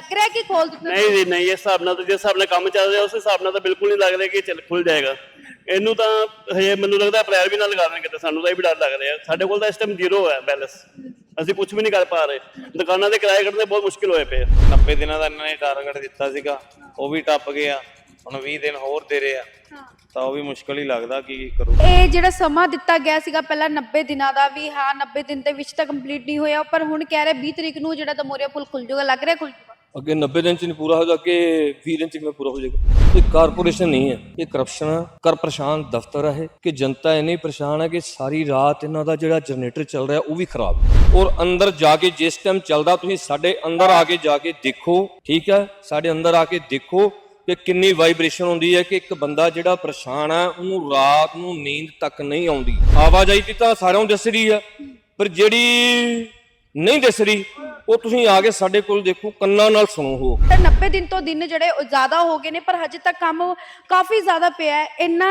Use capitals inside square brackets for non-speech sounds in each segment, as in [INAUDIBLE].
ਲੱਗ ਰਿਹਾ ਕਿ ਖੋਲ ਦਿੱਤਾ ਨਹੀਂ ਜੀ ਨਹੀਂ ਇਸ ਹਿਸਾਬ ਨਾਲ ਤਾਂ ਜਿਸ ਹਿਸਾਬ ਨਾਲ ਕੰਮ ਚੱਲ ਰਿਹਾ ਉਸ ਹਿਸਾਬ ਨਾਲ ਤਾਂ ਬਿਲਕੁਲ ਨਹੀਂ ਲੱਗ ਰਿਹਾ ਕਿ ਚੱਲ ਖੁੱਲ ਜਾਏਗਾ। ਇਹਨੂੰ ਤਾਂ ਹਜੇ ਮੈਨੂੰ ਲੱਗਦਾ ਅਪ੍ਰੈਲ ਵੀ ਨਾ ਲਗਾ ਦੇਣਗੇ ਤੇ ਸਾਨੂੰ ਤਾਂ ਇਹ ਵੀ ਡਰ ਲੱਗ ਰਿਹਾ। ਸਾਡੇ ਕੋਲ ਤਾਂ ਇਸ ਟਾਈਮ ਜ਼ੀਰੋ ਹੈ ਬੈਲੈਂਸ ਅਸੀਂ ਕੁਝ ਵੀ ਨਹੀਂ ਕਰ ਪਾ ਰਹੇ। ਦੁਕਾਨਾਂ ਦੇ ਕਿਰਾਏ ਕੱਢਣੇ ਬਹੁਤ ਮੁਸ਼ਕਿਲ ਹੋਏ ਪਏ ਆ। 90 ਦਿਨਾਂ ਦਾ ਇਹਨਾਂ ਨੇ ਟਾਰਗੇਟ ਦਿੱਤਾ ਸੀਗਾ ਉਹ ਵੀ ਟੱਪ ਗਿਆ। ਹੁਣ 20 ਦਿਨ ਹੋਰ ਦੇ ਰਹੇ ਆ। ਤਾਂ ਉਹ ਵੀ ਮੁਸ਼ਕਲ ਹੀ ਲੱਗਦਾ ਕੀ ਕਰੂ। ਇਹ ਜਿਹੜਾ ਸਮਾਂ ਦਿੱਤਾ ਗਿਆ ਸੀਗਾ ਪਹਿਲਾਂ 90 ਦਿਨਾਂ ਦਾ ਵੀ ਹਾਂ 90 ਦਿਨ ਦੇ ਵਿੱਚ ਤਾਂ ਕੰਪਲੀਟ ਨਹੀਂ ਹੋਇਆ ਪਰ ਹੁਣ ਕਹਿ ਰਹੇ 20 ਤਰੀਕ ਨੂੰ ਜਿਹੜਾ ਦਮੋਰੀਆ ਪੁਲ ਖੁੱਲ ਜਾਊਗਾ ਲੱਗ ਰਿਹਾ ਖੁੱਲ ਜਾਊਗਾ। ਅੱਗੇ 90 ਦਿਨ ਚ ਨਹੀਂ ਪੂਰਾ ਹੋਗਾ ਅੱਗੇ 20 ਦਿਨ ਚ ਕਿਵੇਂ ਪੂਰਾ ਹੋ ਜਾਏਗਾ ਇਹ ਕਾਰਪੋਰੇਸ਼ਨ ਨਹੀਂ ਹੈ, ਇਹ ਕਰਪਸ਼ਨ ਕਰ ਪਰੇਸ਼ਾਨ ਦਫ਼ਤਰ ਹੈ ਕਿ ਜਨਤਾ ਇੰਨੀ ਪਰੇਸ਼ਾਨ ਹੈ ਕਿ ਸਾਰੀ ਰਾਤ ਇਹਨਾਂ ਦਾ ਜਿਹੜਾ ਜਨਰੇਟਰ ਚੱਲ ਰਿਹਾ, ਉਹ ਵੀ ਖਰਾਬ ਹੈ। ਔਰ ਅੰਦਰ ਜਾ ਕੇ ਜਿਸ ਟਾਈਮ ਚੱਲਦਾ, ਤੁਸੀਂ ਸਾਡੇ ਅੰਦਰ ਆ ਕੇ ਜਾ ਕੇ ਦੇਖੋ, ਠੀਕ ਹੈ? ਸਾਡੇ ਅੰਦਰ ਆ ਕੇ ਦੇਖੋ ਕਿ ਕਿੰਨੀ ਵਾਈਬ੍ਰੇਸ਼ਨ ਹੁੰਦੀ ਹੈ ਕਿ ਇੱਕ ਬੰਦਾ ਜਿਹੜਾ ਪਰੇਸ਼ਾਨ ਹੈ ਉਹਨੂੰ ਰਾਤ ਨੂੰ ਨੀਂਦ ਤੱਕ ਨਹੀਂ ਆਉਂਦੀ। ਆਵਾਜਾਈ ਦੀ ਤਾਂ ਸਾਰਿਆਂ ਨੂੰ ਦਿਸ ਰਹੀ ਹੈ ਪਰ ਜਿਹੜੀ ਨਹੀਂ ਦਿਸ ਰਹੀ ਉਹ ਤੁਸੀਂ ਆ ਕੇ ਸਾਡੇ ਕੋਲ ਦੇਖੋ ਕੰਨਾਂ ਨਾਲ ਸੁਣੋ ਹੋ ਤਾਂ 90 ਦਿਨ ਤੋਂ ਦਿਨ ਜਿਹੜੇ ਉਹ ਜ਼ਿਆਦਾ ਹੋ ਗਏ ਨੇ ਪਰ ਹਜੇ ਤੱਕ ਕੰਮ ਕਾਫੀ ਜ਼ਿਆਦਾ ਪਿਆ ਹੈ ਇੰਨਾ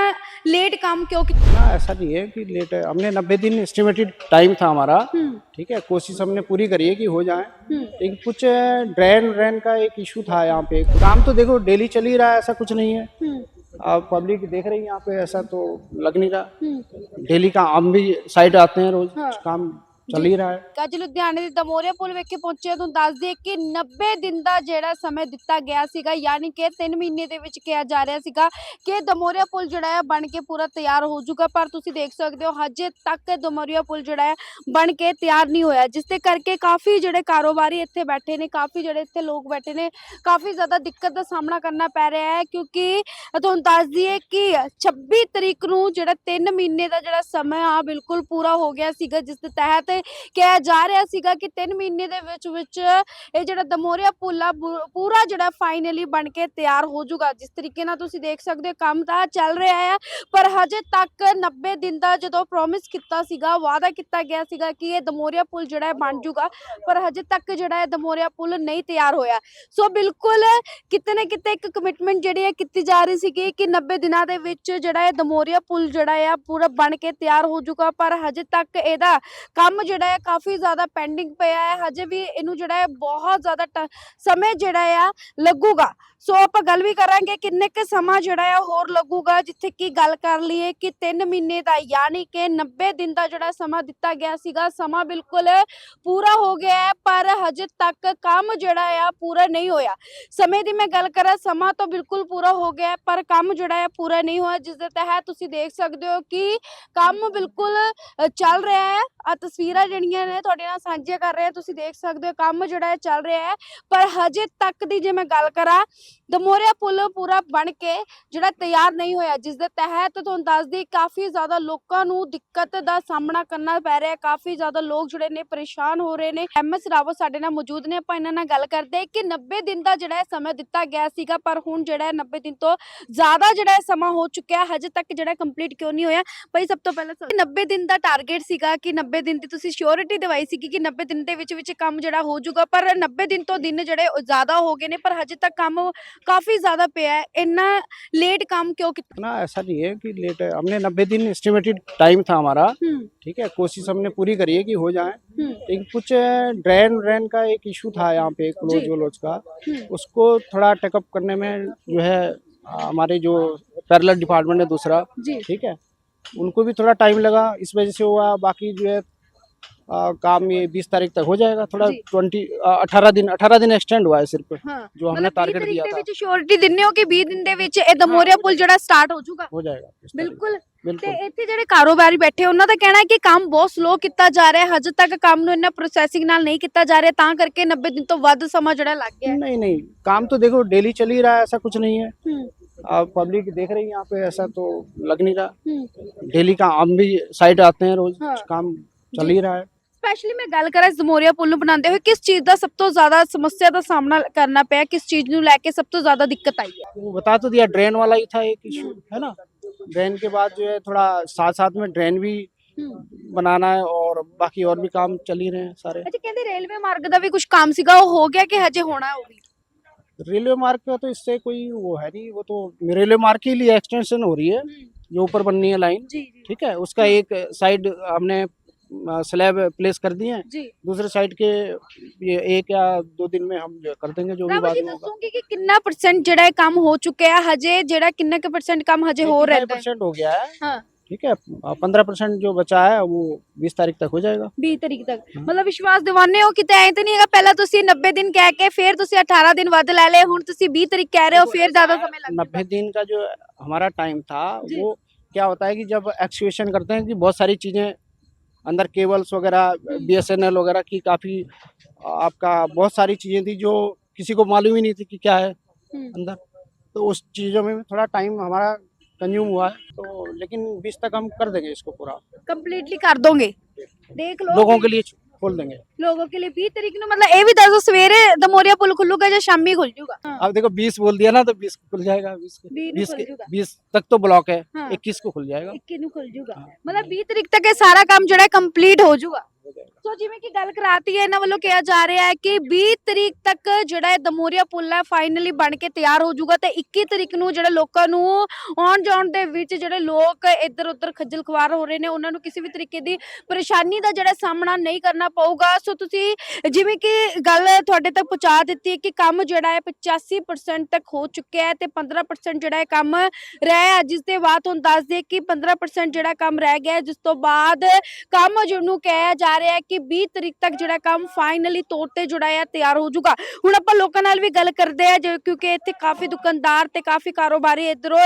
ਲੇਟ ਕੰਮ ਕਿਉਂ ਕੀਤਾ ना ऐसा नहीं है कि लेट है हमने नब्बे दिन एस्टिमेटेड टाइम था हमारा ठीक है कोशिश हमने पूरी करी है कि हो जाए लेकिन कुछ ड्रेन ड्रेन का एक इशू था यहाँ पे काम तो देखो डेली चल ही रहा है ऐसा कुछ नहीं है आप पब्लिक देख रही है यहाँ पे ऐसा तो लग नहीं रहा डेली का हम भी साइड आते हैं रोज काम ਚੱਲ ਹੀ ਹੈ। ਅੱਜ ਲੁਧਿਆਣੇ ਦੇ ਦਮੋਰੀਆ ਪੁਲ ਵਿਖੇ ਪਹੁੰਚੇ ਤੁਹਾਨੂੰ ਦੱਸ ਦਈਏ ਕਿ 90 ਦਿਨ ਦਾ ਜਿਹੜਾ ਸਮੇਂ ਦਿੱਤਾ ਗਿਆ ਸੀਗਾ, ਯਾਨੀ ਕਿ 3 ਮਹੀਨੇ ਦੇ ਵਿੱਚ ਕਿਹਾ ਜਾ ਰਿਹਾ ਸੀਗਾ ਕਿ ਦਮੋਰੀਆ ਪੁਲ ਜਿਹੜਾ ਹੈ ਬਣ ਕੇ ਪੂਰਾ ਤਿਆਰ ਹੋ ਜਾਊਗਾ, ਪਰ ਤੁਸੀਂ ਦੇਖ ਸਕਦੇ ਹੋ ਹਜੇ ਤੱਕ ਦਮੋਰੀਆ ਪੁਲ ਜਿਹੜਾ ਹੈ ਬਣ ਕੇ ਤਿਆਰ ਨਹੀਂ ਹੋਇਆ, ਜਿਸ ਦੇ ਕਰਕੇ ਕਾਫੀ ਜਿਹੜੇ ਕਾਰੋਬਾਰੀ ਇੱਥੇ ਬੈਠੇ ਨੇ, ਕਾਫੀ ਜਿਹੜੇ ਇੱਥੇ ਲੋਕ ਬੈਠੇ ਨੇ, ਕਾਫੀ ਜ਼ਿਆਦਾ ਦਿੱਕਤ ਦਾ ਸਾਹਮਣਾ ਕਰਨਾ ਪੈ ਰਿਹਾ ਹੈ, ਕਿਉਂਕਿ ਤੁਹਾਨੂੰ ਦੱਸ ਦਈਏ ਕਿ 26 ਤਰੀਕ ਨੂੰ ਜਿਹੜਾ 3 ਮਹੀਨੇ ਦਾ ਜਿਹੜਾ ਸਮਾਂ ਆ, ਬਿਲਕੁਲ ਪੂਰਾ ਹੋ ਗਿਆ ਸੀਗਾ, ਜਿਸ ਦੇ ਤਹਿਤ ਕਿਹਾ ਜਾ ਰਿਹਾ ਸੀਗਾ ਕਿ 3 ਮਹੀਨੇ ਦੇ ਵਿੱਚ ਵਿੱਚ ਇਹ ਜਿਹੜਾ ਦਮੋਰੀਆ ਪੁਲ ਆ ਪੂਰਾ ਜਿਹੜਾ ਫਾਈਨਲੀ ਬਣ ਕੇ ਤਿਆਰ ਹੋ ਜਾਊਗਾ। ਜਿਸ ਤਰੀਕੇ ਨਾਲ ਤੁਸੀਂ ਦੇਖ ਸਕਦੇ ਹੋ, ਕੰਮ ਤਾਂ ਚੱਲ ਰਿਹਾ ਹੈ ਪਰ ਹਜੇ ਤੱਕ 90 ਦਿਨ ਦਾ ਜਦੋਂ ਪ੍ਰੋਮਿਸ ਕੀਤਾ ਸੀਗਾ, ਵਾਅਦਾ ਕੀਤਾ ਗਿਆ ਸੀਗਾ ਕਿ ਇਹ ਦਮੋਰੀਆ ਪੁੱਲ ਜਿਹੜਾ ਹੈ ਬਣ ਜਾਊਗਾ, ਪਰ ਹਜੇ ਤੱਕ ਜਿਹੜਾ ਹੈ ਦਮੋਰੀਆ ਪੁਲ ਨਹੀਂ ਤਿਆਰ ਹੋਇਆ। ਸੋ ਬਿਲਕੁਲ ਕਿਤੇ ਨਾ ਕਿਤੇ ਇੱਕ ਕਮਿਟਮੈਂਟ ਜਿਹੜੀ ਹੈ ਕੀਤੀ ਜਾ ਰਹੀ ਸੀਗੀ ਕਿ 90 ਦਿਨਾਂ ਦੇ ਵਿੱਚ ਜਿਹੜਾ ਇਹ ਦਮੋਰੀਆ ਪੁਲ ਜਿਹੜਾ ਆ, ਪੂਰਾ ਬਣ ਕੇ ਤਿਆਰ ਹੋ ਜਾਊਗਾ, ਪਰ ਹਜੇ ਤੱਕ ਇਹਦਾ ਕੰਮ ਜਿਹੜਾ ਹੈ ਕਾਫੀ ਜ਼ਿਆਦਾ ਪੈਂਡਿੰਗ ਪਿਆ ਹੈ। ਹਜੇ ਵੀ ਇਹਨੂੰ ਜਿਹੜਾ ਹੈ ਬਹੁਤ ਜ਼ਿਆਦਾ ਸਮੇਂ ਜਿਹੜਾ ਆ, ਲੱਗੂਗਾ। ਸੋ ਆਪਾਂ ਗੱਲ ਵੀ ਕਰਾਂਗੇ ਕਿੰਨੇ ਕੁ ਸਮਾਂ ਜਿਹੜਾ ਹੈ ਹੋਰ ਲੱਗੂਗਾ, ਜਿੱਥੇ ਕੀ ਗੱਲ ਕਰ ਲਈਏ ਕਿ 3 ਮਹੀਨੇ ਦਾ ਯਾਨੀ ਕਿ 90 ਦਿਨ ਦਾ ਜਿਹੜਾ ਸਮਾਂ ਦਿੱਤਾ ਗਿਆ ਸੀਗਾ, ਸਮਾਂ ਬਿਲਕੁਲ ਪੂਰਾ ਹੋ ਗਿਆ ਹੈ, ਪਰ ਹਜੇ ਤੱਕ ਕੰਮ ਜਿਹੜਾ ਆ ਪੂਰਾ ਨਹੀਂ ਹੋਇਆ। ਸਮੇਂ ਦੀ ਮੈਂ ਗੱਲ ਕਰਾਂ, ਸਮਾਂ ਤਾਂ ਬਿਲਕੁਲ ਪੂਰਾ ਹੋ ਗਿਆ ਪਰ ਕੰਮ ਜਿਹੜਾ ਆ ਪੂਰਾ ਨਹੀਂ ਹੋਇਆ, ਜਿਸ ਦੇ ਤਹਿਤ ਤੁਸੀਂ ਦੇਖ ਸਕਦੇ ਹੋ ਕਿ ਕੰਮ ਬਿਲਕੁਲ ਚੱਲ ਰਿਹਾ ਹੈ। ਆ ਤਸਵੀਰਾਂ ਜਿਹੜੀਆਂ ਨੇ ਤੁਹਾਡੇ ਨਾਲ ਸਾਂਝੀਆਂ ਕਰ ਰਹੇ ਹਾਂ ਤੁਸੀਂ ਦੇਖ ਸਕਦੇ ਹੋ ਕੰਮ ਜਿਹੜਾ ਹੈ ਚੱਲ ਰਿਹਾ ਹੈ, ਪਰ ਹਜੇ ਤੱਕ ਦੀ ਜੇ ਮੈਂ ਗੱਲ ਕਰਾਂ ਦਮੋਰੀਆ ਪੁਲ ਪੂਰਾ ਬਣ ਕੇ ਜਿਹੜਾ ਤਿਆਰ ਨਹੀਂ ਹੋਇਆ, ਜਿਸ ਦੇ ਤਹਿਤ ਤੁਹਾਨੂੰ ਦੱਸਦੀ ਕਾਫੀ ਜ਼ਿਆਦਾ ਲੋਕਾਂ ਨੂੰ ਦਿੱਕਤ ਦਾ ਸਾਹਮਣਾ ਕਰਨਾ ਪੈ ਰਿਹਾ ਕਾਫੀ ਜ਼ਿਆਦਾ ਲੋਕ ਜਿਹੜੇ ਨੇ ਪਰੇਸ਼ਾਨ ਹੋ ਰਹੇ ਨੇ। ਐਮਐਸ ਰਾਵਤ ਸਾਡੇ ਨਾਲ ਮੌਜੂਦ ਨੇ। ਆਪਾਂ ਇਹਨਾਂ ਨਾਲ ਗੱਲ ਕਰਦੇ ਕਿ 90 ਦਿਨ ਦਾ ਜਿਹੜਾ ਸਮਾਂ ਦਿੱਤਾ ਗਿਆ ਸੀਗਾ, ਪਰ ਹੁਣ ਜਿਹੜਾ 90 ਦਿਨ ਤੋਂ ਜ਼ਿਆਦਾ ਜਿਹੜਾ ਸਮਾਂ ਹੋ ਚੁੱਕਿਆ, ਹਜੇ ਤੱਕ ਜਿਹੜਾ ਕੰਪਲੀਟ ਕਿਉਂ ਨਹੀਂ ਹੋਇਆ? ਭਾਈ, ਸਭ ਤੋਂ ਪਹਿਲਾਂ ਸਰ 90 ਦਿਨ ਦਾ ਟਾਰਗੇਟ ਸੀਗਾ ਕਿ 90 ਦਿਨ ਦੀ ਤੁਸੀਂ ਸ਼ੋਰਿਟੀ ਦਵਾਈ ਸੀ ਕਿ 90 ਦਿਨ ਦੇ ਵਿੱਚ ਵਿੱਚ ਕੰਮ ਜਿਹੜਾ ਹੋ ਜਾਊਗਾ, ਪਰ 90 ਦਿਨ ਤੋਂ ਦਿਨ ਜਿਹੜੇ ਜ਼ਿਆਦਾ ਹੋ ਗਏ ਨੇ, ਪਰ ਹਜੇ ਤੱਕ ਕੰਮ काफ़ी ज़्यादा पे है। इतना लेट काम क्यों कितना ऐसा नहीं है कि लेट है। हमने नब्बे दिन एस्टिमेटेड टाइम था हमारा। हम्म। ठीक है कोशिश हमने पूरी करी है कि हो जाए। हम्म। लेकिन कुछ ड्रेन व्रेन का एक इशू था यहाँ पे क्लोज व्लोज का। हम्म। उसको थोड़ा टेकअप करने में जो है हमारे जो पैरल डिपार्टमेंट है दूसरा ठीक है उनको भी थोड़ा टाइम लगा। इस वजह से हुआ बाकी जो है आ, काम ये बीस तारीख तक हो जाएगा थोड़ा ट्वेंटी अठारह दिन अठारह दिन एक्सटेंड हुआ है सिर्फ़ हाँ, जो हमने टारगेट दिया था। श्योरिटी दिन ਹੋ ਕਿ 20 ਦਿਨ ਦੇ ਵਿੱਚ ਇਹ ਦਮੋਰੀਆ ਪੁਲ हो जाएगा ਤੇ बिल्कुल। ਇੱਥੇ ਜਿਹੜੇ ਕਾਰੋਬਾਰੀ ਬੈਠੇ ਉਹਨਾਂ ਦਾ ਕਹਿਣਾ ਹੈ ਕਿ ਕੰਮ ਬਹੁਤ ਸਲੋ ਕੀਤਾ ਜਾ ਰਿਹਾ ਹੈ ਹਜੇ ਤੱਕ ਕੰਮ ਨੂੰ ਇੰਨਾ ਪ੍ਰੋਸੈਸਿੰਗ ਨਾਲ ਨਹੀਂ ਕੀਤਾ ਜਾ ਰਿਹਾ ਤਾਂ ਕਰਕੇ 90 ਦਿਨ ਤੋਂ ਵੱਧ ਸਮਾਂ ਜਿਹੜਾ ਲੱਗ ਗਿਆ नहीं नहीं काम तो देखो डेली चल ही रहा है ऐसा कुछ नहीं है। आप पब्लिक देख रही है यहाँ पे ऐसा तो लग नहीं रहा। डेली का हम भी साइट आते हैं रोज काम चल ही रहा है। ਸਪੈਸ਼ਲੀ ਮੈਂ ਗੱਲ ਕਰਾਂ ਇਸ ਦਮੋਰੀਆ ਪੁਲ ਨੂੰ ਬਣਾਉਂਦੇ ਹੋਏ ਕਿਸ ਚੀਜ਼ ਦਾ ਸਭ ਤੋਂ ਜ਼ਿਆਦਾ ਸਮੱਸਿਆ ਦਾ ਸਾਹਮਣਾ ਕਰਨਾ ਪਿਆ ਕਿਸ ਚੀਜ਼ ਨੂੰ ਲੈ ਕੇ ਸਭ ਤੋਂ ਜ਼ਿਆਦਾ ਦਿੱਕਤ ਆਈ ਹੈ वो बता तो दिया ड्रेन वाला ही था एक इशू है ना ड्रेन के बाद जो है थोड़ा साथ साथ में ड्रेन भी बनाना है और बाकी और भी काम चल ही रहे हैं सारे ਅੱਛਾ ਕਹਿੰਦੇ ਰੇਲਵੇ ਮਾਰਗ ਦਾ ਵੀ ਕੁਝ ਕੰਮ ਸੀਗਾ ਉਹ ਹੋ ਗਿਆ ਕਿ ਹਜੇ ਹੋਣਾ ਹੈ ਉਹ ਵੀ रेलवे मार्ग का तो इससे कोई वो है नहीं वो तो रेलवे मार्ग के लिए एक्सटेंशन हो रही है जो ऊपर बननी है लाइन ਜੀ ਜੀ ठीक है उसका एक साइड हमने स्लैब प्लेस कर दिए हैं। दूसरे साइड के ये एक या दो दिन में हम कर देंगे जो भी बात होगा। कि कितना परसेंट जेड़ा काम हो चुके हैं हजे जड़ा कितना के परसेंट काम हजे हो रहा है? परसेंट हो गया है। हाँ। ठीक है पंद्रह परसेंट जो बचा है वो बीस तारीख तक हो जाएगा। बीस तारीख तक। हाँ। मतलब विश्वास दिवाने हो कि आए तो नहीं है पहला तो तुसी नब्बे दिन कह के फिर तो तुसी अठारह दिन वाद ला ले हूँ तुसी तो बीस तारीख कह रहे हो फिर ज़्यादा समय लगता नब्बे दिन का जो हमारा टाइम था वो क्या होता है कि जब एक्सक्यूशन करते हैं कि बहुत सारी चीज़ें अंदर केबल्स वगैरह बीएसएनएल वगैरह की काफ़ी आपका बहुत सारी चीज़ें थी जो किसी को मालूम ही नहीं थी कि क्या है हम्म। अंदर। तो उस चीज़ों में थोड़ा टाइम हमारा कंज्यूम हुआ है। तो लेकिन बीस तक हम कर देंगे इसको पूरा। कम्प्लीटली कर दोगे। देख लो। लोगों के लिए खोल देंगे लोगों के लिए बीस तारीख को मतलब ये भी दस सवेरे दमोरिया पुल खुलूगा या शाम में खुल जूगा अब देखो बीस बोल दिया ना तो बीस खुल जाएगा बीस बीस बीस तक तो ब्लॉक है इक्कीस को खुल जाएगा इक्कीस को खुल जूगा मतलब बीस तारीख तक सारा काम जो है कम्प्लीट हो जूगा ਹੋ ਜੂਗਾ ਸੋ ਜਿਵੇਂ ਕਿ ਗੱਲ ਕਰਾਤੀ ਹੈ, ਇਹਨਾਂ ਵੱਲੋਂ ਕਿਹਾ ਜਾ ਰਿਹਾ ਹੈ ਕਿ 20 ਤਰੀਕ ਤੱਕ ਜਿਹੜਾ ਇਹ ਦਮੋਰੀਆ ਪੁੱਲ ਹੈ ਫਾਈਨਲੀ ਬਣ ਕੇ ਤਿਆਰ ਹੋ ਜਾਊਗਾ ਤੇ 21 ਤਰੀਕ ਨੂੰ ਜਿਹੜੇ ਲੋਕਾਂ ਨੂੰ ਆਉਣ ਜਾਣ ਦੇ ਵਿੱਚ ਜਿਹੜੇ ਲੋਕ ਇੱਧਰ ਉੱਧਰ ਖੱਜਲ ਖਵਾਰ ਹੋ ਰਹੇ ਨੇ, ਉਹਨਾਂ ਨੂੰ ਕਿਸੇ ਵੀ ਤਰੀਕੇ ਦੀ ਪਰੇਸ਼ਾਨੀ ਦਾ ਜਿਹੜਾ ਸਾਹਮਣਾ ਨਹੀਂ ਕਰਨਾ ਪਊਗਾ। ਸੋ ਤੁਸੀਂ ਜਿਵੇਂ ਕਿ ਗੱਲ ਤੁਹਾਡੇ ਤੱਕ ਪਹੁੰਚਾ ਦਿੱਤੀ ਹੈ ਕਿ ਕੰਮ ਜਿਹੜਾ ਹੈ 85% ਤੱਕ ਹੋ ਚੁੱਕਿਆ ਹੈ ਤੇ 15% ਜਿਹੜਾ ਹੈ ਕੰਮ ਰਹਿ ਹੈ। ਜਿਸ ਦੇ ਬਾਅਦ ਤੁਹਾਨੂੰ ਦੱਸ ਦਈਏ ਕਿ 15% ਜਿਹੜਾ ਕੰਮ ਰਹਿ ਗਿਆ ਜਿਸ ਤੋਂ ਬਾਅਦ ਕੰਮ ਜਿਹਨੂੰ ਕਿਹਾ ਜਾ ਰਿਹਾ ਹੈ ਕਿ 20 ਤਰੀਕ ਤੱਕ ਜਿਹੜਾ ਕੰਮ ਫਾਈਨਲੀ ਤੌਰ ਤੇ ਜਿਹੜਾ ਹੈ ਤਿਆਰ ਹੋ ਜਾਊਗਾ। ਹੁਣ ਆਪਾਂ ਲੋਕਾਂ ਨਾਲ ਵੀ ਗੱਲ ਕਰਦੇ ਆ ਜੋ ਕਿਉਂਕਿ ਇੱਥੇ ਕਾਫੀ ਦੁਕਾਨਦਾਰ ਤੇ ਕਾਫੀ ਕਾਰੋਬਾਰੀ ਇਧਰੋਂ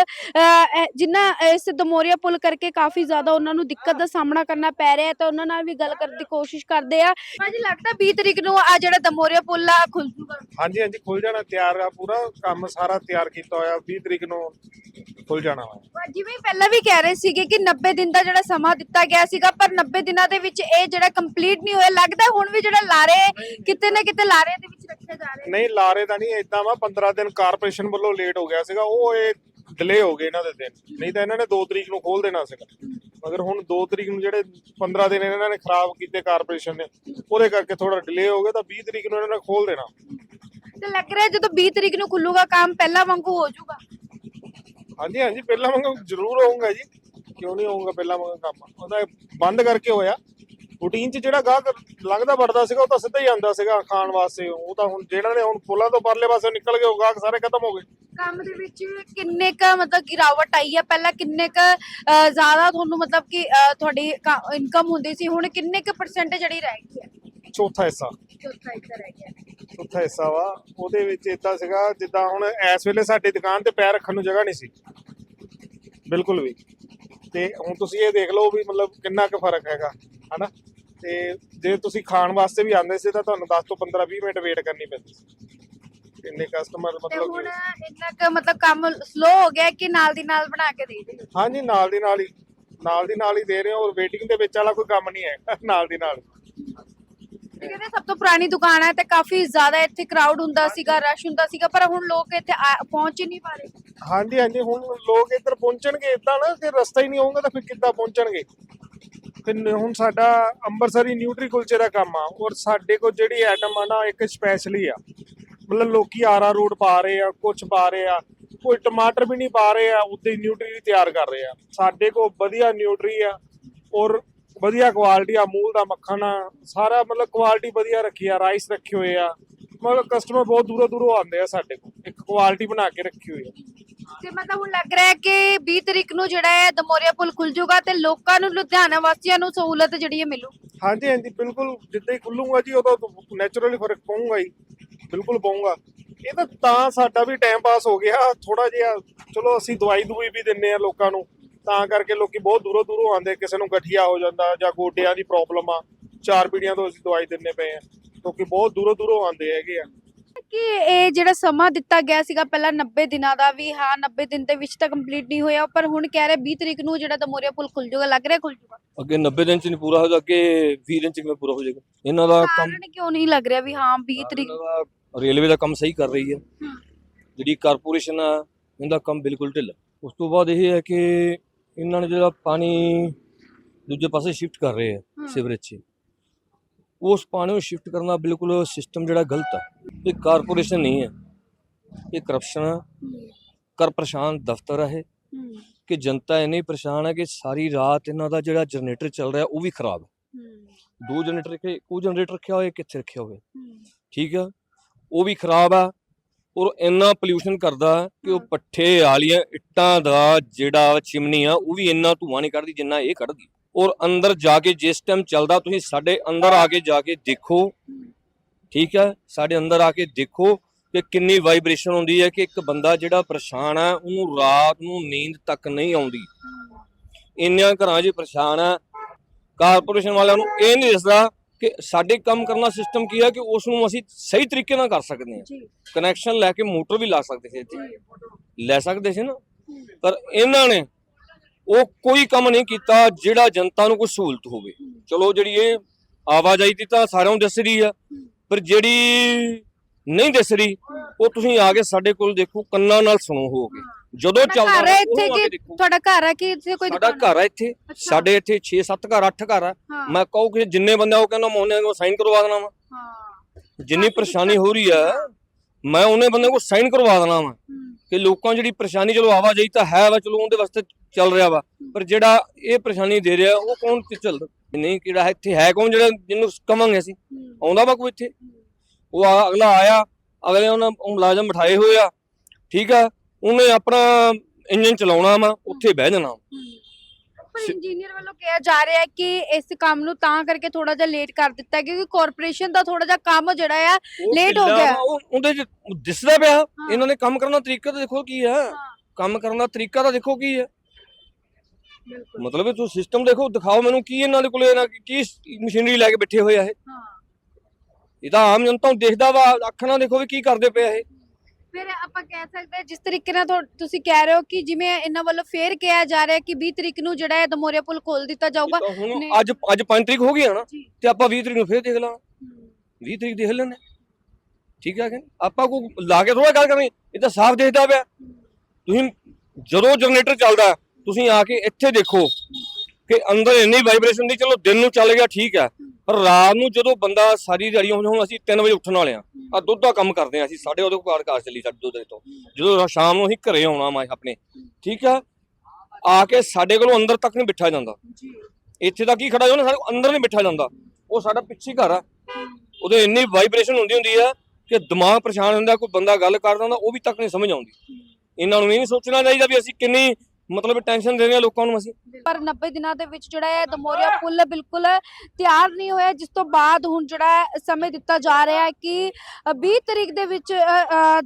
ਜਿਨ੍ਹਾਂ ਇਸ ਦਮੋਰੀਆ ਪੁਲ ਕਰਕੇ ਕਾਫੀ ਜ਼ਿਆਦਾ ਉਹਨਾਂ ਨੂੰ ਦਿੱਕਤ ਦਾ ਸਾਹਮਣਾ ਕਰਨਾ ਪੈ ਰਿਹਾ ਹੈ ਤਾਂ ਉਹਨਾਂ ਨਾਲ ਵੀ ਗੱਲ ਕਰਨ ਦੀ ਕੋਸ਼ਿਸ਼ ਕਰਦੇ ਆ ਭਾਜੀ ਲੱਗਦਾ 20 ਤਰੀਕ ਨੂੰ ਆ ਜਿਹੜਾ ਦਮੋਰੀਆ ਪੁਲ ਆ ਖੁੱਲ ਜੂਗਾ ਹਾਂਜੀ ਹਾਂਜੀ ਖੁੱਲ ਜਾਣਾ ਤਿਆਰ ਆ ਪੂਰਾ ਕੰਮ ਸਾਰਾ ਤਿਆਰ ਕੀਤਾ ਹੋਇਆ 20 ਤਰੀਕ ਨੂੰ ਖੁੱਲ ਜਾਣਾ ਵਾ। ਜਿਵੇਂ ਪਹਿਲਾਂ ਵੀ ਕਹਿ ਰਹੇ ਸੀਗੇ ਕਿ 90 ਦਿਨ ਦਾ ਜਿਹੜਾ ਸਮਾਂ ਦਿੱਤਾ ਗਿਆ ਸੀਗਾ ਪਰ 90 ਦਿਨਾਂ ਦੇ ਵਿੱਚ ਇਹ ਜਿਹੜਾ ਕੰਪਲੀਟ ਨਹੀਂ ਹੋਇਆ। ਲੱਗਦਾ ਹੁਣ ਵੀ ਜਿਹੜਾ ਲਾਰੇ ਕਿਤੇ ਨਾ ਕਿਤੇ ਲਾਰੇ ਦੇ ਵਿੱਚ ਰੱਖਿਆ ਜਾ ਰਿਹਾ ਨਹੀਂ ਲਾਰੇ ਤਾਂ ਨਹੀਂ ਇਦਾਂ ਵਾ 15 ਦਿਨ ਕਾਰਪੋਰੇਸ਼ਨ ਵੱਲੋਂ ਲੇਟ ਹੋ ਗਿਆ ਸੀਗਾ ਉਹ ਇਹ ਡਿਲੇ ਹੋ ਗਏ ਇਹਨਾਂ ਦੇ ਦਿਨ। ਨਹੀਂ ਤਾਂ ਇਹਨਾਂ ਨੇ 2 ਤਰੀਕ ਨੂੰ ਖੋਲ ਦੇਣਾ ਸੀਗਾ। ਮਗਰ ਹੁਣ 2 ਤਰੀਕ ਨੂੰ ਜਿਹੜੇ 15 ਦਿਨ ਇਹਨਾਂ ਨੇ ਖਰਾਬ ਕੀਤੇ ਕਾਰਪੋਰੇਸ਼ਨ ਨੇ ਉਹਦੇ ਕਰਕੇ ਥੋੜਾ ਡਿਲੇ ਹੋ ਗਿਆ ਤਾਂ 20 ਤਰੀਕ ਨੂੰ ਇਹਨਾਂ ਨੇ ਖੋਲ ਦੇਣਾ। ਤੇ ਲੱਗ ਰਿਹਾ ਜਦੋਂ 20 ਤਰੀਕ ਨੂੰ ਖੁੱਲੂਗਾ ਕੰਮ ਪਹਿਲਾਂ ਵਾਂਗੂ ਹੋ ਜਾਊਗਾ। ਹਾਂਜੀ ਹਾਂਜੀ ਪਹਿਲਾਂ ਵਾਂਗੂ ਜ਼ਰੂਰ ਹੋਊਗਾ ਜੀ। ਕਿਉਂ ਨਹੀਂ ਹੋਊਗਾ ਪਹਿਲਾਂ ਵਾਂਗੂ ਕੰਮ? ਉਹਦਾ ਬੰਦ ਕਰਕੇ ਹੋਇਆ। ਰੂਟੀਨ 'ਚ ਜਿਹੜਾ ਗਾਹਕ ਲੰਘਦਾ ਵੜਦਾ ਸੀਗਾ ਉਹ ਤਾਂ ਸਿੱਧਾ ਹੀ ਆਂਦਾ ਸੀਗਾ ਖਾਣ ਵਾਸਤੇ। ਉਹ ਤਾਂ ਹੁਣ ਜਿਹੜਾ ਨੇ ਹੁਣ ਪੁਲਾਂ ਤੋਂ ਪਰਲੇ ਪਾਸੇ ਨਿਕਲ ਗਏ ਉਹ ਗਾਹਕ ਸਾਰੇ ਖਤਮ ਹੋ ਗਏ। ਕੰਮ ਦੇ ਵਿੱਚ ਕਿੰਨੇ ਕ ਮਤਲਬ ਗਿਰਾਵਟ ਆਈ ਹੈ ਪਹਿਲਾਂ ਕਿੰਨੇ ਕ ਜ਼ਿਆਦਾ ਤੁਹਾਨੂੰ ਮਤਲਬ ਕਿ ਅਹ, ਤੁਹਾਡੀ ਇਨਕਮ ਹੁੰਦੀ ਸੀ ਹੁਣ ਕਿੰਨੇ ਕ ਪਰਸੈਂਟ ਜਿਹੜੀ ਰਹਿ ਗਈ ਹੈ ਚੌਥਾ ਹਿੱਸਾ। ਚੌਥਾ ਇੱਕ ਰਹਿ ਗਿਆ। ਚੌਥਾ ਹਿੱਸਾ ਵਾ। ਉਹਦੇ ਵਿੱਚ ਇਦਾਂ ਸੀਗਾ ਜਿੱਦਾਂ ਹੁਣ ਇਸ ਵੇਲੇ ਸਾਡੀ ਦੁਕਾਨ ਤੇ ਪੈਰ ਰੱਖਣ ਨੂੰ ਜਗ੍ਹਾ ਨਹੀਂ ਸੀ। ਬਿਲਕੁਲ ਵੀ। ਤੇ ਹੁਣ ਤੁਸੀਂ ਇਹ ਦੇਖ ਲਓ ਵੀ ਮਤਲਬ ਕਿੰਨਾ ਕੁ ਫ਼ਰਕ ਹੈਗਾ ਹਨਾ? ਤੇ ਜੇ ਤੁਸੀਂ ਖਾਣ ਵਾਸਤੇ ਵੀ ਆਉਂਦੇ ਸੀ ਤਾਂ ਤੁਹਾਨੂੰ 10 ਤੋਂ 15 20 ਮਿੰਟ ਵੇਟ ਕਰਨੀ ਪੈਂਦੀ ਸੀ। ਇੰਨੇ ਕਸਟਮਰ ਤੇ ਮਤਲਬ ਹੁਣ ਕਿ ਇੰਨਾ ਕ ਮਤਲਬ ਕੰਮ ਸਲੋ ਹੋ ਗਿਆ ਕਿ ਨਾਲ ਦੀ ਨਾਲ ਬਣਾ ਕੇ ਦੇ ਦੇ ਹਾਂਜੀ ਨਾਲ ਦੀ ਨਾਲ ਹੀ ਨਾਲ ਦੀ ਨਾਲ ਹੀ ਦੇ ਰਹੇ ਹੋ ਔਰ ਵੇਟਿੰਗ ਦੇ ਵਿੱਚ ਵਾਲਾ ਕੋਈ ਕੰਮ ਨਹੀਂ ਹੈ [LAUGHS] ਨਾਲ ਦੀ ਨਾਲ। ਕਹਿੰਦੇ ਸਭ ਤੋਂ ਪੁਰਾਣੀ ਦੁਕਾਨ ਹੈ ਤੇ ਕਾਫੀ ਜ਼ਿਆਦਾ ਇੱਥੇ ਕਰਾਊਡ ਹੁੰਦਾ ਸੀਗਾ ਰਸ਼ ਹੁੰਦਾ ਸੀਗਾ ਪਰ ਹੁਣ ਲੋਕ ਇੱਥੇ ਆ- ਪਹੁੰਚ ਹੀ ਨਹੀਂ ਪਾ ਰਹੇ। ਹਾਂਜੀ ਹਾਂਜੀ ਹੁਣ ਲੋਕ ਇੱਧਰ ਪਹੁੰਚਣਗੇ ਇਦਾਂ ਨਾ ਕਿ ਰਸਤਾ ਹੀ ਨਹੀਂ ਹੋਊਗਾ ਤਾਂ ਫਿਰ ਕਿੱਦਾਂ ਪਹੁੰਚਣਗੇ? ਤੇ ਨ- ਹੁਣ ਸਾਡਾ ਅੰਮ੍ਰਿਤਸਰੀ ਨਿਊਟਰੀ ਕੁਲਚੇ ਦਾ ਕੰਮ ਆ, ਔਰ ਸਾਡੇ ਕੋਲ ਜਿਹੜੀ ਆਈਟਮ ਆ ਨਾ, ਇੱਕ ਸਪੈਸ਼ਲੀ ਆ। ਮਤਲਬ ਲੋਕੀ ਆਰਾ ਰੂਟ ਪਾ ਰਹੇ ਆ ਕੁਝ ਪਾ ਰਹੇ ਆ, ਕੋਈ ਟਮਾਟਰ ਵੀ ਨਹੀਂ ਪਾ ਰਹੇ ਆ ਉੱਤੇ ਨਿਊਟਰੀ ਵੀ ਤਿਆਰ ਕਰ ਰਹੇ ਆ। ਸਾਡੇ ਕੋਲ ਵਧੀਆ ਨਿਊਟਰੀ ਆ, ਔਰ ਵਧੀਆ ਕੁਆਲਿਟੀ ਆ, ਮੂਲ ਦਾ ਮੱਖਣ ਆ, ਸਾਰਾ ਮਤਲਬ ਕੁਆਲਿਟੀ ਵਧੀਆ ਰੱਖੀ ਆ ਰਾਈਸ ਰੱਖੇ ਹੋਏ ਆ ਮਤਲਬ ਕਸਟਮਰ ਬਹੁਤ ਦੂਰੋਂ ਦੂਰੋਂ ਆਉਂਦੇ ਆ ਸਾਡੇ ਕੋਲ। ਇੱਕ ਕੁਆਲਿਟੀ ਬਣਾ ਕੇ ਰੱਖੀ ਹੋਈ ਆ। ਤੇ ਮਤਲਬ ਹੁਣ ਲੱਗ ਰਿਹਾ ਹੈ ਕਿ 20 ਤਰੀਕ ਨੂੰ ਜਿਹੜਾ ਹੈ ਦਮੋਰੀਆ ਪੁਲ ਖੁੱਲ ਜਾਊਗਾ ਤੇ ਲੋਕਾਂ ਨੂੰ ਲੁਧਿਆਣਾ ਵਾਸੀਆਂ ਨੂੰ ਸਹੂਲਤ ਜਿਹੜੀ ਹੈ ਮਿਲੂ। ਹਾਂਜੀ ਹਾਂਜੀ ਬਿਲਕੁਲ ਜਿੱਦਾਂ ਹੀ ਖੁੱਲੂਗਾ ਜੀ ਉਦੋਂ ਨੈਚੁਰਲੀ ਫ਼ਰਕ ਪਊਗਾ ਹੀ। ਬਿਲਕੁਲ ਪਊਗਾ। ਇਹ ਤਾਂ ਤਾਂ ਸਾਡਾ ਵੀ ਟਾਈਮ ਪਾਸ ਹੋ ਗਿਆ। ਥੋੜਾ ਜਿਹਾ ਚਲੋ ਅਸੀਂ ਦਵਾਈ ਦੂਈ ਵੀ ਦਿੰਨੇ ਆ ਲੋਕਾਂ ਨੂੰ। ਤਾਂ ਕਰਕੇ ਲੋਕੀ ਬਹੁਤ ਦੂਰੋਂ ਦੂਰੋਂ ਆਉਂਦੇ ਕਿਸੇ ਨੂੰ ਗਠੀਆ ਹੋ ਜਾਂਦਾ ਜਾਂ ਗੋਡਿਆਂ ਦੀ ਪ੍ਰੋਬਲਮ ਆ। ਚਾਰ ਪੀੜੀਆਂ ਤੋਂ ਅਸੀਂ ਦਵਾਈ ਦਿੰਨੇ ਪਏ ਆ। ਲੋਕੀ ਬਹੁਤ ਦੂਰੋਂ ਦੂਰੋਂ ਆਉਂਦੇ ਹੈਗੇ ਆ। ਕਿ ਇਹ ਜਿਹੜਾ ਸਮਾਂ ਦਿੱਤਾ ਗਿਆ ਸੀਗਾ ਪਹਿਲਾਂ 90 ਦਿਨਾਂ ਦਾ ਵੀ ਹਾਂ 90 ਦਿਨ ਦੇ ਵਿੱਚ ਤਾਂ ਕੰਪਲੀਟ ਨਹੀਂ ਹੋਇਆ ਪਰ ਹੁਣ ਕਹਿ ਰਹੇ 20 ਤਰੀਕ ਨੂੰ ਜਿਹੜਾ ਦਮੋਰੀਆ ਪੁਲ ਖੁੱਲ ਜਾਊਗਾ ਲੱਗ ਰਿਹਾ ਖੁੱਲ ਜਾਊਗਾ? ਅੱਗੇ 90 ਦਿਨ ਚ ਨਹੀਂ ਪੂਰਾ ਹੋਗਾ ਅੱਗੇ 20 ਦਿਨ ਚ ਕਿਵੇਂ ਪੂਰਾ ਹੋ ਜਾਏਗਾ ਇਹਨਾਂ ਦਾ ਕੰਮ ਕਾਰਨ ਕਿਉਂ ਨਹੀਂ ਲੱਗ ਰਿਹਾ ਵੀ ਹਾਂ 20 ਤਰੀਕ? ਇਹਨਾਂ ਦਾ ਰੇਲਵੇ ਦਾ ਕੰਮ ਸਹੀ ਕਰ ਰਹੀ ਹੈ। ਹਮ। ਜਿਹੜੀ ਕਾਰਪੋਰੇਸ਼ਨ ਆ ਇਹਦਾ ਕੰਮ ਬਿਲਕੁਲ ਢਿੱਲਾ ਉਸ ਤੋਂ ਬਾਅਦ ਇਹ ਹੈ ਕਿ ਇਹਨਾਂ ਨੇ ਜਿਹੜਾ ਪਾਣੀ ਦੂਜੇ ਪਾਸੇ ਸ਼ਿਫਟ ਕਰ ਰਹੇ ਆ ਹਮ। ਸਿਵਰੇਜ 'ਚ। ਉਸ ਪਾਣੀ ਨੂੰ ਸ਼ਿਫਟ ਕਰਨਾ ਬਿਲਕੁਲ ਸਿਸਟਮ ਜਿਹੜਾ ਗਲਤ ਆ। ਇਹ ਕਾਰਪੋਰੇਸ਼ਨ ਨਹੀਂ ਹੈ। ਇਹ ਕਰਪਸ਼ਨ ਕਰ ਪ੍ਰਸ਼ਾਂਤ ਦਫ਼ਤਰ ਹੈ ਇਹ। ਕਿ ਜਨਤਾ ਇੰਨੀ ਪਰੇਸ਼ਾਨ ਹੈ ਕਿ ਸਾਰੀ ਰਾਤ ਇਹਨਾਂ ਦਾ ਜਿਹੜਾ ਜਨਰੇਟਰ ਚੱਲ ਰਿਹਾ, ਉਹ ਵੀ ਖਰਾਬ ਹੈ ਦੋ ਜਨਰੇਟਰ ਰੱਖੇ ਉਹ ਜਨਰੇਟਰ ਰੱਖਿਆ ਹੋਇਆ ਕਿੱਥੇ ਰੱਖਿਆ ਹੋਇਆ। ਠੀਕ ਆ? ਉਹ ਵੀ ਖਰਾਬ ਆ ਔਰ ਇੰਨਾ ਪੋਲਿਊਸ਼ਨ ਕਰਦਾ ਕਿ ਉਹ ਪੱਠੇ ਵਾਲੀਆਂ ਇੱਟਾਂ ਦਾ ਜਿਹੜਾ ਚਿਮਨੀ ਆ, ਉਹ ਵੀ ਇੰਨਾ ਧੂਆਂ ਨਹੀਂ ਕੱਢਦੀ ਜਿੰਨਾ ਇਹ ਕੱਢਦੀ। ਔਰ ਅੰਦਰ ਜਾ ਕੇ ਜਿਸ ਟਾਈਮ ਚੱਲਦਾ ਤੁਸੀਂ ਸਾਡੇ ਅੰਦਰ ਆ ਕੇ ਜਾ ਕੇ ਦੇਖੋ। ਠੀਕ ਹੈ? ਸਾਡੇ ਅੰਦਰ ਆ ਕੇ ਦੇਖੋ ਕਿ ਕਿੰਨੀ ਵਾਈਬ੍ਰੇਸ਼ਨ ਹੁੰਦੀ ਹੈ ਕਿ ਇੱਕ ਬੰਦਾ ਜਿਹੜਾ ਪਰੇਸ਼ਾਨ ਆ ਉਹਨੂੰ ਰਾਤ ਨੂੰ ਨੀਂਦ ਤੱਕ ਨਹੀਂ ਆਉਂਦੀ। ਇੰਨਿਆਂ ਘਰਾਂ 'ਚ ਪਰੇਸ਼ਾਨ ਆ ਕਾਰਪੋਰੇਸ਼ਨ ਵਾਲਿਆਂ ਨੂੰ ਇਹ ਨਹੀਂ ਦਿਸਦਾ ਕਿ ਸਾਡੇ ਕੰਮ ਕਰਨ ਦਾ ਸਿਸਟਮ ਕੀ ਹੈ ਕਿ ਉਸ ਨੂੰ ਅਸੀਂ ਸਹੀ ਤਰੀਕੇ ਨਾਲ ਕਰ ਸਕਦੇ ਹਾਂ। ਕਨੈਕਸ਼ਨ ਲੈ ਕੇ ਮੋਟਰ ਵੀ ਲਾ ਸਕਦੇ ਸੀ ਇੱਥੇ। ਲੈ ਸਕਦੇ ਸੀ ਨਾ? ਪਰ ਇਹਨਾਂ ਨੇ ਉਹ ਕੋਈ ਕੰਮ ਨਹੀਂ ਕੀਤਾ ਜਿਹੜਾ ਜਨਤਾ ਨੂੰ ਕੋਈ ਸਹੂਲਤ ਹੋਵੇ। ਚਲੋ ਜਿਹੜੀ ਇਹ ਆਵਾਜਾਈ ਦੀ ਤਾਂ ਸਾਰਿਆਂ ਨੂੰ ਦਿਸ ਰਹੀ ਆ ਪਰ ਜਿਹੜੀ ਨਹੀਂ ਦਿਸ ਰਹੀ ਉਹ ਤੁਸੀਂ ਆ ਕੇ ਸਾਡੇ ਕੋਲ ਦੇਖੋ ਕੰਨਾਂ ਨਾਲ ਸੁਣੋ ਹੋਗੇ ਜਦੋਂ ਚੱਲਦਾ ਘਰ ਹੈ ਇੱਥੇ ਕੇ। ਤੁਹਾਡਾ ਘਰ ਹੈ ਕਿ ਇੱਥੇ ਕੋਈ ਸਾਡਾ ਘਰ ਆ ਇੱਥੇ। ਸਾਡੇ ਇੱਥੇ 6-7 ਘਰ 8 ਘਰ ਆ। ਹਾਂ। ਮੈਂ ਕਹੂੰ ਕਿ ਜਿੰਨੇ ਬੰਦੇ ਆ ਉਹ ਕਹਿੰਦਾ ਮੋਨੇ ਨੂੰ ਸਾਈਨ ਕਰਵਾ ਦੇਣਾ ਵਾ। ਹਾਂ। ਜਿੰਨੀ ਪਰੇਸ਼ਾਨੀ ਹੋ ਰਹੀ ਆ ਮੈਂ ਉਹਨੇ ਬੰਦੇ ਕੋ ਸਾਈਨ ਕਰਵਾ ਦੇਣਾ ਵਾ। ਹੂੰ, ਕਿ ਲੋਕਾਂ ਜਿਹੜੀ ਪਰੇਸ਼ਾਨੀ ਚਲੋ ਆਵਾਜਾਈ ਤਾਂ ਹੈ ਵਾ, ਚਲੋ ਉਹਦੇ ਵਾਸਤੇ ਚੱਲ ਰਿਹਾ ਵਾ, ਪਰ ਜਿਹੜਾ ਇਹ ਪਰੇਸ਼ਾਨੀ ਦੇ ਰਿਹਾ, ਉਹ ਕੌਣ ਤੇ ਚੱਲਦਾ? ਨਹੀਂ, ਕਿਹੜਾ ਇੱਥੇ ਹੈ ਕੌਣ ਜਿਹੜਾ ਜਿਹਨੂੰ ਕਵਾਂਗੇ ਅਸੀਂ? ਆਉਂਦਾ ਵਾ ਕੋਈ ਇੱਥੇ? ਉਹ ਅਗਲਾ ਆਇਆ, ਅਗਲੇ ਉਹਨਾਂ ਮੁਲਾਜ਼ਮ ਬਿਠਾਏ ਹੋਏ ਆ, ਠੀਕ ਆ, ਉਹਨੇ ਆਪਣਾ ਇੰਜਨ ਚਲਾਉਣਾ ਵਾ, ਉੱਥੇ ਬਹਿ ਜਾਣਾ। ਹੂੰ। ਪਰ ਇੰਜੀਨੀਅਰ ਵੱਲੋਂ ਕਿਹਾ ਜਾ ਰਿਹਾ ਹੈ ਕਿ ਇਸ ਕੰਮ ਨੂੰ ਤਾਂ ਕਰਕੇ ਥੋੜਾ ਜਿਹਾ ਲੇਟ ਕਰ ਦਿੱਤਾ ਕਿਉਂਕਿ ਕਾਰਪੋਰੇਸ਼ਨ ਦਾ ਥੋੜਾ ਜਿਹਾ ਕੰਮ ਜਿਹੜਾ ਆ Late ਹੋ ਗਿਆ। ਉਹਦੇ ਚ ਦਿਸਦਾ ਪਿਆ। ਇਹਨਾਂ ਨੇ ਕੰਮ ਕਰਨ ਦਾ ਤਰੀਕਾ ਤਾਂ ਦੇਖੋ ਕੀ ਆ। ਕੰਮ ਕਰਨ ਦਾ ਤਰੀਕਾ ਤਾਂ ਦੇਖੋ ਕੀ ਹੈ ਮਤਲਬ ਇਹ ਤੁਸੀਂ ਸਿਸਟਮ ਦੇਖੋ ਦਿਖਾਓ ਮੈਨੂੰ ਕੀ ਇਹਨਾਂ ਦੇ ਕੋਲੇ ਇਹਨਾਂ ਕੀ ਮਸ਼ੀਨਰੀ ਲੈ ਕੇ ਬੈਠੇ ਹੋਏ ਆ ਇਹ। ਇਹ ਤਾਂ ਆਮ ਜਨਤਾ ਨੂੰ ਦੇਖਦਾ ਵਾ ਅੱਖ ਨਾਲ ਦੇਖੋ ਵੀ ਕੀ ਕਰਦੇ ਪਏ ਆ ਇਹ। ਫਿਰ ਆਪਾਂ ਕਹਿ ਸਕਦੇ ਹਾਂ ਜਿਸ ਤਰੀਕੇ ਨਾਲ ਤੁਹਾ- ਤੁਸੀਂ ਕਹਿ ਰਹੇ ਹੋ ਕਿ ਜਿਵੇਂ ਇਹਨਾਂ ਵੱਲੋਂ ਫੇਰ ਕਿਹਾ ਜਾ ਰਿਹਾ ਹੈ ਕਿ 20 ਤਰੀਕ ਨੂੰ ਜਿਹੜਾ ਹੈ ਦਮੋਰੀਆ ਪੁਲ ਖੋਲ ਦਿੱਤਾ ਜਾਊਗਾ ਇਹ ਤਾਂ ਹੁਣ ਨਹੀਂ। ਅੱਜ ਅੱਜ 5 ਤਰੀਕ ਹੋ ਗਈ ਹੈ ਨਾ ਜੀ। ਤੇ ਆਪਾਂ 20 ਤਰੀਕ ਨੂੰ ਫੇਰ ਦੇਖ ਹੂੰ, 20 ਤਰੀਕ ਦੇਖ ਲੈਣੇ ਠੀਕ ਹੈ ਕਿ ਨਹੀਂ? ਆਪਾਂ ਕੋ ਲਾ ਕੇ ਥੋੜਾ ਗੱਲ ਕਰਨੀ ਇਹ ਤਾਂ ਸਾਫ਼ ਦਿਖਦਾ ਪਿਆ ਤੁਸੀਂ ਜਦੋਂ ਜਨਰੇਟਰ ਚੱਲਦਾ ਤੁਸੀਂ ਆ ਕੇ ਇੱਥੇ ਦੇਖੋ ਕਿ ਅੰਦਰ ਇੰਨੀ ਵਾਈਬ੍ਰੇਸ਼ਨ ਦੀ ਚਲੋ ਦਿਨ ਨੂੰ ਚੱਲ ਗਿਆ ਠੀਕ ਹੈ ਪਰ ਰਾਤ ਨੂੰ ਜਦੋਂ ਬੰਦਾ ਸਾਰੀ ਦਿਹਾੜੀ ਹੁਣ ਅਸੀਂ 3 ਵਜੇ ਉੱਠਣ ਵਾਲੇ ਆ ਆ ਦੁੱਧ ਦਾ ਕੰਮ ਕਰਦੇ ਆ ਅਸੀਂ ਸਾਡੇ ਉਹਦੇ ਕੋਲ ਕਾਰ ਚੱਲੀ ਸਾਡੇ ਦੁੱਧ ਦੇ ਤੋਂ। ਜਦੋਂ ਸ਼ਾਮ ਨੂੰ ਅਸੀਂ ਘਰੇ ਆਉਣਾ ਮੈਂ ਆਪਣੇ ਠੀਕ ਆ? ਆ ਕੇ ਸਾਡੇ ਕੋਲੋਂ ਅੰਦਰ ਤੱਕ ਨਹੀਂ ਬਿਠਾ ਜਾਂਦਾ। ਜੀ। ਇੱਥੇ ਤਾਂ ਕੀ ਖੜਾ ਹੋ ਨਾ ਸਾਡੇ ਅੰਦਰ ਨਹੀਂ ਬਿਠਾ ਜਾਂਦਾ। ਉਹ ਸਾਡਾ ਪਿੱਛੇ ਘਰ ਆ। ਉਹਦੇ ਇੰਨੀ ਵਾਈਬ੍ਰੇਸ਼ਨ ਹੁੰਦੀ ਹੁੰਦੀ ਆ ਕਿ ਦਿਮਾਗ ਪਰੇਸ਼ਾਨ ਹੁੰਦਾ ਕੋਈ ਬੰਦਾ ਗੱਲ ਕਰਦਾ ਹੁੰਦਾ ਉਹ ਵੀ ਤੱਕ ਨਹੀਂ ਸਮਝ ਆਉਂਦੀ। ਇਹਨਾਂ ਨੂੰ ਇਹ ਨਹੀਂ ਸੋਚਣਾ ਚਾਹੀਦਾ ਵੀ ਅਸੀਂ ਕਿੰਨੀ ਮਤਲਬ ਟੈਨਸ਼ਨ ਦੇ ਰਹੇ ਹਾਂ ਲੋਕਾਂ ਨੂੰ ਅਸੀਂ। ਪਰ 90 ਦਿਨਾਂ ਦੇ ਵਿੱਚ ਜਿਹੜਾ ਹੈ ਦਮੋਰੀਆ ਪੁਲ ਬਿਲਕੁਲ ਤਿਆਰ ਨਹੀਂ ਹੋਇਆ ਜਿਸ ਤੋਂ ਬਾਅਦ ਹੁਣ ਜਿਹੜਾ ਸਮੇਂ ਦਿੱਤਾ ਜਾ ਰਿਹਾ ਹੈ ਕਿ ਅ, 20 ਤਰੀਕ ਦੇ ਵਿੱਚ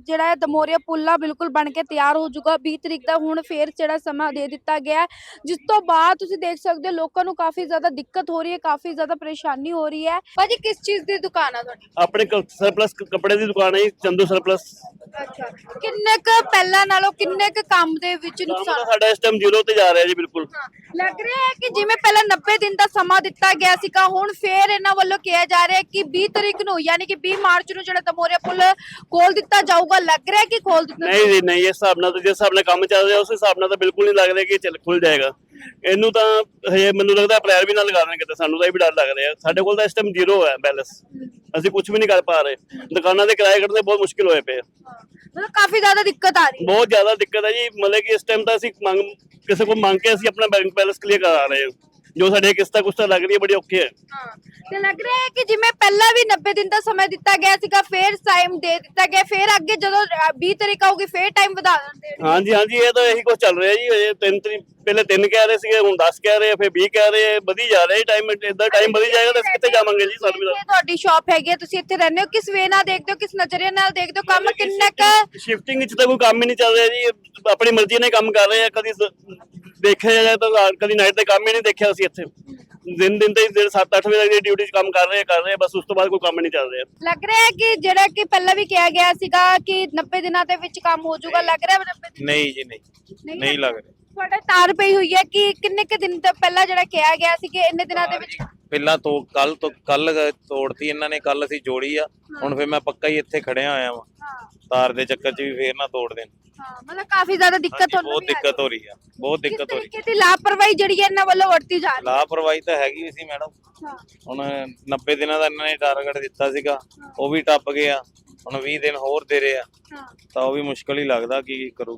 ਜਿਹੜਾ ਹੈ ਦਮੋਰੀਆ ਪੁੱਲਾ ਬਿਲਕੁਲ ਬਣ ਕੇ ਤਿਆਰ ਹੋ ਜਾਊਗਾ। 20 ਤਰੀਕ ਦਾ ਹੁਣ ਫੇਰ ਜਿਹੜਾ ਸਮਾਂ ਦੇ ਦਿੱਤਾ ਗਿਆ ਜਿਸ ਤੋਂ ਬਾਅਦ ਤੁਸੀਂ ਦੇਖ ਸਕਦੇ ਹੋ ਲੋਕਾਂ ਨੂੰ ਕਾਫੀ ਜ਼ਿਆਦਾ ਦਿੱਕਤ ਹੋ ਰਹੀ ਹੈ ਕਾਫੀ ਜ਼ਿਆਦਾ ਪਰੇਸ਼ਾਨੀ ਹੋ ਰਹੀ ਹੈ। ਭਾਜੀ ਕਿਸ ਚੀਜ਼ ਦੀ ਦੁਕਾਨ ਆ ਤੁਹਾਡੀ? ਆਪਣੇ ਸਰਪਲਸ ਕੱਪੜੇ ਦੀ ਦੁਕਾਨ ਹੈ ਚੰਦੂ ਸਰਪਲਸ ਅੱਛਾ ਕਿੰਨੇ ਕ ਪਹਿਲਾਂ ਨਾਲੋਂ ਕਿੰਨੇ ਕ ਕੰਮ ਦੇ ਵਿੱਚ ਨੁਕਸਾਨ? ਸਾਡਾ ਇਸ ਟਾਈਮ ਜ਼ੀਰੋ ਤੇ ਜਾ ਰਿਹਾ ਜੀ ਬਿਲਕੁਲ। ਲੱਗ ਰਿਹਾ ਹੈ ਕਿ ਜਿਵੇਂ ਪਹਿਲਾਂ 90 ਦਿਨ ਦਾ ਸਮਾਂ ਦਿੱਤਾ ਗਿਆ ਸੀਗਾ ਹੁਣ ਫੇਰ ਇਹਨਾਂ ਵੱਲੋਂ ਕਿਹਾ ਜਾ ਰਿਹਾ ਹੈ ਕਿ 20 ਤਰੀਕ ਨੂੰ ਯਾਨੀ ਕਿ 20 ਮਾਰਚ ਨੂੰ ਜਿਹੜਾ ਦਮੋਰੀਆ ਪੁਲ ਖੋਲ ਦਿੱਤਾ ਜਾਊਗਾ। ਲੱਗ ਰਿਹਾ ਹੈ ਕਿ ਖੋਲ ਦਿੱਤਾ ਨਹੀਂ ਜੀ ਨਹੀਂ ਇਸ ਹਿਸਾਬ ਨਾਲ ਤਾਂ ਜਿਸ ਹਿਸਾਬ ਨਾਲ ਕੰਮ ਚੱਲ ਰਿਹਾ ਉਸ ਹਿਸਾਬ ਨਾਲ ਤਾਂ ਬਿਲਕੁਲ ਨਹੀਂ ਲੱਗ ਰਿਹਾ ਕਿ ਚੱਲ ਖੁੱਲ ਜਾਏਗਾ। ਇਹਨੂੰ ਤਾਂ ਹਜੇ ਮੈਨੂੰ ਲੱਗਦਾ ਅਪ੍ਰੈਲ ਵੀ ਨਾ ਲਗਾ ਦੇਣਗੇ ਤੇ ਸਾਨੂੰ ਤਾਂ ਇਹ ਵੀ ਡਰ ਲੱਗ ਰਿਹਾ। ਸਾਡੇ ਕੋਲ ਤਾਂ ਇਸ ਟਾਈਮ ਜ਼ੀਰੋ ਹੈ ਬੈਲੈਂਸ। ਅਸੀਂ ਕੁਝ ਵੀ ਨਹੀਂ ਕਰ ਪਾ ਰਹੇ। ਦੁਕਾਨਾਂ ਦੇ ਕਿਰਾਏ ਕੱਢਣੇ ਬਹੁਤ ਮੁਸ਼ਕਿਲ ਹੋਏ ਪਏ ਆ। ਮਤਲਬ ਕਾਫੀ ਜ਼ਿਆਦਾ ਦਿੱਕਤ ਆ ਰਹੀ ਹੈ। ਬਹੁਤ ਜ਼ਿਆਦਾ ਦਿੱਕਤ ਹੈ ਜੀ। ਮਤਲਬ ਕਿ ਇਸ ਟਾਈਮ ਤਾਂ ਅਸੀਂ ਮੰਗ ਕਿਸੇ ਕੋਲ ਮੰਗ ਕੇ ਅਸੀਂ ਆਪਣਾ ਬੈਂਕ ਬੈਲੈਂਸ ਕਲੀਅਰ ਕਰਾ ਰਹੇ ਹਾਂ। ਜੋ ਸਾਡੇ ਕਿਸ਼ਤਾਂ ਕੁਸ਼ਤਾਂ ਲੱਗ ਰਹੀ ਹੈ ਬੜੀ ਔਖੀ ਹੈ ਹਾਂ ਤੇ ਲੱਗ ਰਿਹਾ ਹੈ ਕਿ ਜਿਵੇਂ ਪਹਿਲਾਂ ਵੀ 90 ਦਿਨ ਦਾ ਸਮਾਂ ਦਿੱਤਾ ਗਿਆ ਸੀਗਾ ਫੇਰ ਟਾਈਮ ਦੇ ਦਿੱਤਾ ਗਿਆ ਫੇਰ ਅੱਗੇ ਜਦੋਂ ਅ, 20 ਤਰੀਕ ਆਊਗੀ ਫੇਰ ਟਾਈਮ ਵਧਾ ਦਿੰਦੇ ਨੇ। ਹਾਂਜੀ ਹਾਂਜੀ ਇਹ ਤਾਂ ਇਹੀ ਕੁਝ ਚੱਲ ਰਿਹਾ ਜੀ ਇਹ ਤਿੰਨ ਤਰੀਕ ਪਹਿਲੇ ਤਿੰਨ ਕਹਿ ਰਹੇ ਸੀਗੇ ਹੁਣ 10 ਕਹਿ ਰਹੇ ਆ, ਫਿਰ 20 ਕਹਿ ਰਹੇ ਆ, ਵਧੀ ਜਾ ਰਿਹਾ ਜੀ ਟਾਈਮ ਇਦਾਂ ਟਾਈਮ ਵਧੀ ਜਾਏਗਾ ਤਾਂ ਅਸੀਂ ਕਿੱਥੇ ਜਾਵਾਂਗੇ ਜੀ ਸਾਨੂੰ ਵੀ ਇਹ ਤੁਹਾਡੀ ਸ਼ਾਪ ਹੈਗੀ ਹੈ ਤੁਸੀਂ ਇੱਥੇ ਰਹਿੰਦੇ ਹੋ ਕਿਸ ਵੇ ਨਾਲ ਦੇਖਦੇ ਹੋ ਕਿਸ ਨਜ਼ਰੀਏ ਨਾਲ ਦੇਖਦੇ ਹੋ ਕੰਮ ਕਿੰਨਾ ਕੁ ਸ਼ਿਫਟਿੰਗ ਵਿੱਚ ਤਾਂ ਕੋਈ ਕੰਮ ਹੀ ਨਹੀਂ ਚੱਲ ਰਿਹਾ ਜੀ ਆਪਣੀ ਮਰਜ਼ੀ ਨਾਲ ਕੰਮ ਕਰ ਰਹੇ ਆ ਕਦੀ ਸ- ਦੇਖਿਆ ਜਾਏ ਤਾਂ ਕਦੀ ਨਾਈਟ ਤੇ ਕੰਮ ਹੀ ਨਹੀਂ ਦੇਖਿਆ ਅਸੀਂ ਇੱਥੇ। ਦਿਨ ਦਿਨ ਤੇ ਜਿਹੜੇ 7-8 ਵਜੇ ਦੀ ਡਿਊਟੀ 'ਚ ਕੰਮ ਕਰ ਰਹੇ ਕਰ ਰਹੇ ਬਸ ਉਸ ਤੋਂ ਬਾਅਦ ਕੋਈ ਕੰਮ ਨਹੀਂ ਚੱਲ ਰਿਹਾ। ਲੱਗ ਰਿਹਾ ਹੈ ਕਿ ਜਿਹੜਾ ਕਿ ਪਹਿਲਾਂ ਵੀ ਕਿਹਾ ਗਿਆ ਸੀਗਾ ਕਿ 90 ਦਿਨਾਂ ਦੇ ਵਿੱਚ ਕੰਮ ਹੋ ਜਾਊਗਾ ਲੱਗ ਰਿਹਾ ਹੈ 90 ਦਿਨ ਨਹੀਂ ਜੀ ਨਹੀਂ। ਨਹੀਂ ਲੱਗ ਰਿਹਾ। ਤੁਹਾਡੇ ਤਾਰ ਪਈ ਹੋਈ ਹੈ ਕਿ ਕਿੰਨੇ ਕੁ ਦਿਨ ਤੋਂ ਪਹਿਲਾਂ ਜਿਹੜਾ ਕਿਹਾ ਗਿਆ ਸੀ ਕਿ ਇੰਨੇ ਦਿਨਾਂ ਦੇ ਵਿੱਚ ਪਹਿਲਾਂ ਤੋਂ ਕੱਲ ਤੋਂ ਕੱਲ ਤੋੜਤੀ ਇਹਨਾਂ ਨੇ ਕੱਲ ਅਸੀਂ ਜੋੜੀ ਆ। ਹੁਣ ਫਿਰ ਮੈਂ ਪੱਕਾ ਹੀ ਇੱਥੇ ਖੜਿਆ ਹੋਇਆ ਵਾਂ। ਹਾਂ। ਤਾਰ ਦੇ ਚੱਕਰ 'ਚ ਵੀ ਫੇਰ ਨਾ ਤੋੜ ਦੇਣ। ਹਾਂ ਮਤਲਬ ਕਾਫੀ ਜ਼ਿਆਦਾ ਦਿੱਕਤ ਹਾਂਜੀ, ਬਹੁਤ ਵੀ ਦਿੱਕਤ ਹੋ ਰਹੀ ਆ ਬਹੁਤ। ਦਿੱਕਤ ਹੋ ਰਹੀ ਤਰੀਕੇ ਦੀ ਲਾਪਰਵਾਹੀ ਜਿਹੜੀ ਹੈ ਇਹਨਾਂ ਵੱਲੋਂ ਵਰਤੀ ਜਾ ਰਹੀ ਹੈ? ਲਾਪਰਵਾਹੀ ਤਾਂ ਹੈਗੀ ਸੀ ਮੈਡਮ। ਹਾਂ ਹੁਣ 90 ਦਿਨਾਂ ਦਾ ਇਹਨਾਂ ਨੇ ਟਾਰਗੇਟ ਦਿੱਤਾ ਸੀਗਾ ਉਹ ਵੀ ਟੱਪ ਗਿਆ ਹੁਣ 20 ਦਿਨ ਹੋਰ ਦੇ ਰਹੇ ਆ। ਹਾਂ। ਤਾਂ ਉਹ ਵੀ ਮੁਸ਼ਕਲ ਹੀ ਲੱਗਦਾ ਕੀ ਕਰੂ